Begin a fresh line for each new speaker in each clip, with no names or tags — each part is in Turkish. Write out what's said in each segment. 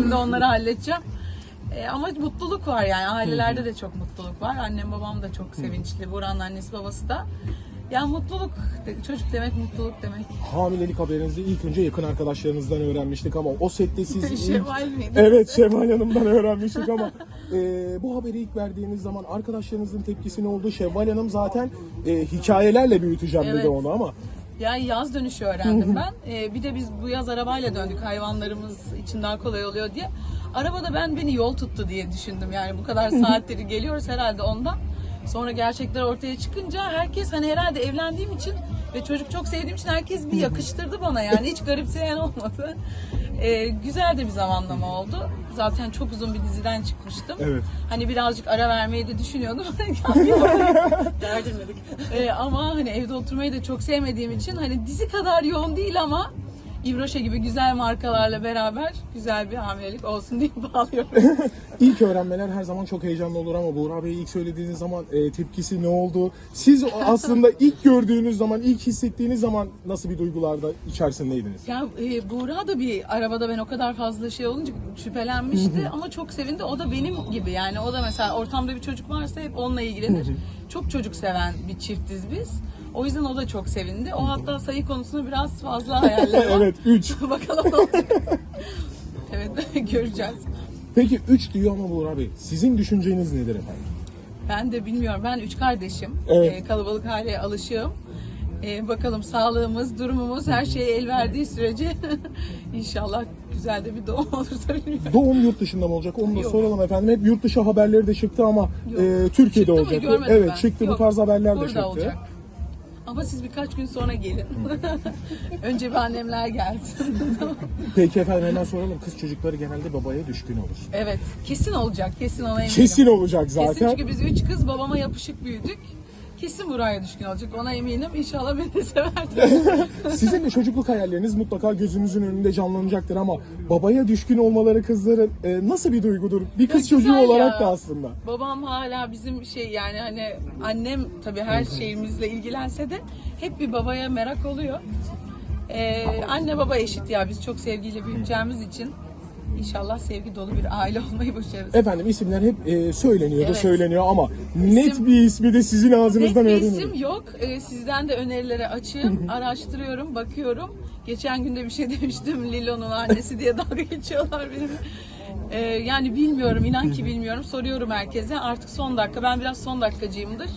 Şimdi onları halledeceğim. E, ama mutluluk var yani ailelerde de çok mutluluk var. Annem babam da çok sevinçli. Buranın annesi babası da. Ya mutluluk, çocuk demek mutluluk demek.
Hamilelik haberinizi ilk önce yakın arkadaşlarınızdan öğrenmiştik ama o sette siz ilk...
Şevval miydi?
Evet Şevval Hanım'dan öğrenmiştik ama e, bu haberi ilk verdiğiniz zaman arkadaşlarınızın tepkisi ne oldu? Şevval Hanım zaten e, hikayelerle büyüteceğim dedi
Evet.
onu ama
Yani yaz dönüşü öğrendim ben. Ee, bir de biz bu yaz arabayla döndük hayvanlarımız için daha kolay oluyor diye. Arabada ben beni yol tuttu diye düşündüm. Yani bu kadar saatleri geliyoruz herhalde ondan. Sonra gerçekler ortaya çıkınca herkes hani herhalde evlendiğim için ve çocuk çok sevdiğim için herkes bir yakıştırdı bana yani hiç garipseyen olmadı. Ee, güzel de bir zamanlama oldu. Zaten çok uzun bir diziden çıkmıştım.
Evet.
Hani birazcık ara vermeyi de düşünüyordum. Derdirmedik. Ee, ama hani evde oturmayı da çok sevmediğim için hani dizi kadar yoğun değil ama İvroşe gibi güzel markalarla beraber güzel bir hamilelik olsun diye bağlıyorum.
ilk öğrenmeler her zaman çok heyecanlı olur ama Buğra Bey ilk söylediğiniz zaman e, tepkisi ne oldu? Siz aslında ilk gördüğünüz zaman, ilk hissettiğiniz zaman nasıl bir duygularda içerisindeydiniz?
Ya e, Buğra da bir arabada ben o kadar fazla şey olunca şüphelenmişti ama çok sevindi. O da benim gibi yani o da mesela ortamda bir çocuk varsa hep onunla ilgilenir. çok çocuk seven bir çiftiz biz. O yüzden o da çok sevindi. O hatta sayı konusunda biraz fazla hayalleri var.
evet 3.
Bakalım ne olacak. evet göreceğiz.
Peki 3 diyor ama Buğra Bey sizin düşünceniz nedir efendim?
Ben de bilmiyorum. Ben üç kardeşim.
Evet.
Ee, kalabalık hale alışığım. Ee, bakalım sağlığımız, durumumuz her şeye el verdiği sürece inşallah güzel de bir doğum olursa bilmiyorum.
Doğum yurt dışında mı olacak? Onu da
Yok.
soralım efendim. Hep yurt dışı haberleri de çıktı ama
Yok.
e, Türkiye'de
Çıktı mı?
olacak.
Görmedim
Evet
ben.
çıktı bu
Yok,
tarz haberler de
burada
çıktı.
olacak. Ama siz birkaç gün sonra gelin. Önce bir annemler gelsin.
Peki efendim hemen soralım. Kız çocukları genelde babaya düşkün olur.
evet, kesin olacak. Kesin ona eminim.
Kesin olacak
Kesin
zaten.
çünkü biz üç kız babama yapışık büyüdük. Kesin buraya düşkün olacak. Ona eminim. İnşallah beni de severler.
Sizin de çocukluk hayalleriniz mutlaka gözünüzün önünde canlanacaktır ama babaya düşkün olmaları kızların e, nasıl bir duygudur? Bir kız
Ya
çocuğu
güzel
olarak
ya.
da aslında.
Babam hala bizim şey yani hani annem tabii her şeyimizle ilgilense de hep bir babaya merak oluyor. Ee, anne baba eşit ya biz çok sevgiyle büyüteceğimiz için inşallah sevgi dolu bir aile olmayı başarırız.
Efendim isimler hep e, söyleniyor da
Evet.
söyleniyor ama net bir ismi de sizin ağzınızdan
Tek bir
öğrenirim.
isim yok. Ee, sizden de önerilere açığım. Araştırıyorum, bakıyorum. Geçen günde bir şey demiştim. Lilo'nun annesi diye dalga geçiyorlar benimle. Ee, yani bilmiyorum, inan ki bilmiyorum. Soruyorum herkese. Artık son dakika. Ben biraz son dakikacıyımdır.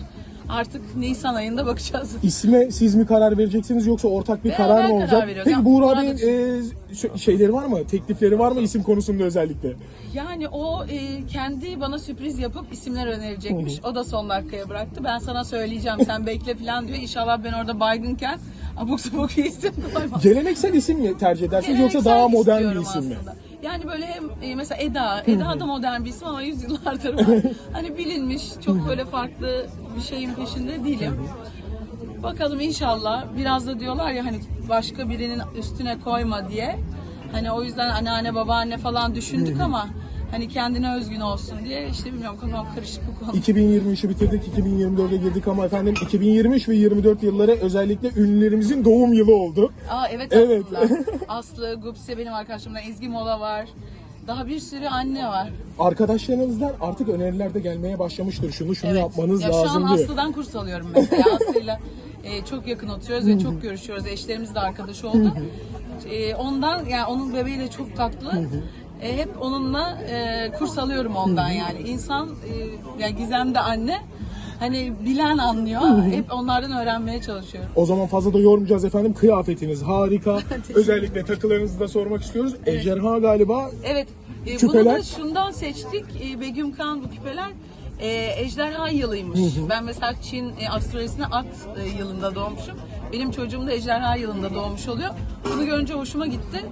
Artık Nisan ayında bakacağız.
İsme siz mi karar vereceksiniz yoksa ortak bir
Beraber
karar mı
karar
olacak?
veriyoruz.
Peki
Yani
Buğra
Buğra
Bey'in e, şeyleri var mı? Teklifleri var mı isim konusunda özellikle?
Yani o e, kendi bana sürpriz yapıp isimler önerecekmiş. O da son dakikaya bıraktı. Ben sana söyleyeceğim sen bekle falan diyor. İnşallah ben orada baygınken abuk sabuk bir isim koymam.
Geleneksel isim mi tercih edersiniz yoksa daha modern bir
istiyorum
isim mi?
aslında. Yani böyle hem e, mesela Eda, Eda da modern bir isim ama yüzyıllardır var. hani bilinmiş, çok böyle farklı bir şeyin peşinde değilim. Bakalım inşallah. Biraz da diyorlar ya hani başka birinin üstüne koyma diye. Hani o yüzden anneanne, babaanne falan düşündük ama hani kendine özgün olsun diye işte bilmiyorum kafam karışık bu konu.
2023'ü bitirdik, 2024'e girdik ama efendim 2023 ve 24 yılları özellikle ünlülerimizin doğum yılı oldu.
Aa evet,
Evet.
aslında. Aslı, Gupse benim arkadaşımdan Ezgi Mola var. Daha bir sürü anne var.
Arkadaşlarınızdan artık öneriler de gelmeye başlamıştır. Şunu şunu
Evet.
yapmanız
ya Şu an
lazım diye.
Aslı'dan kurs alıyorum mesela. Aslı'yla e, çok yakın oturuyoruz ve çok görüşüyoruz. Eşlerimiz de arkadaş oldu. E, ondan yani onun bebeği de çok tatlı. E, hep onunla e, kurs alıyorum ondan yani. İnsan e, yani Gizem de anne. Hani bilen anlıyor. Hep onlardan öğrenmeye çalışıyorum.
O zaman fazla da yormayacağız efendim. Kıyafetiniz harika. Özellikle takılarınızı da sormak istiyoruz. Ejderha galiba
Evet. e, bunu
Küpeler?
da şundan seçtik. E, Begüm Kan bu küpeler e, ejderha yılıymış. Ben mesela Çin e, astrolojisine at e, yılında doğmuşum. Benim çocuğum da ejderha yılında doğmuş oluyor. Bunu görünce hoşuma gitti.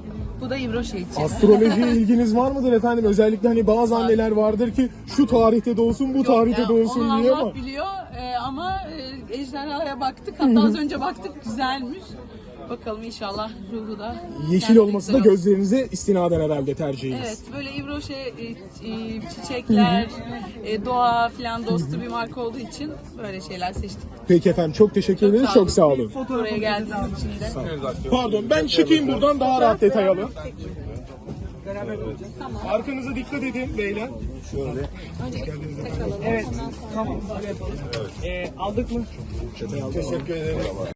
Bu da İbro şey için.
astrolojiye ilginiz var mıdır efendim? Özellikle hani bazı anneler vardır ki şu tarihte doğsun bu tarihte doğsun
onu
diye
Allah
ama
biliyor e, ama e, ejderhaya baktık. Hatta az önce baktık güzelmiş. Bakalım inşallah ruhu da.
yeşil olması da gözlerinize istinaden herhalde tercihiniz.
Evet böyle İbroşe e, e, çiçekler, e, doğa falan dostu bir marka olduğu için böyle şeyler seçtik.
Peki efendim çok teşekkür ederiz. Çok sağ olun.
Buraya geldiğiniz için de.
Pardon ben çıkayım buradan daha rahat detay alın. Arkanıza dikkat edin beyler.
Evet. Tamam. Ee, aldık mı?
Teşekkür ederim.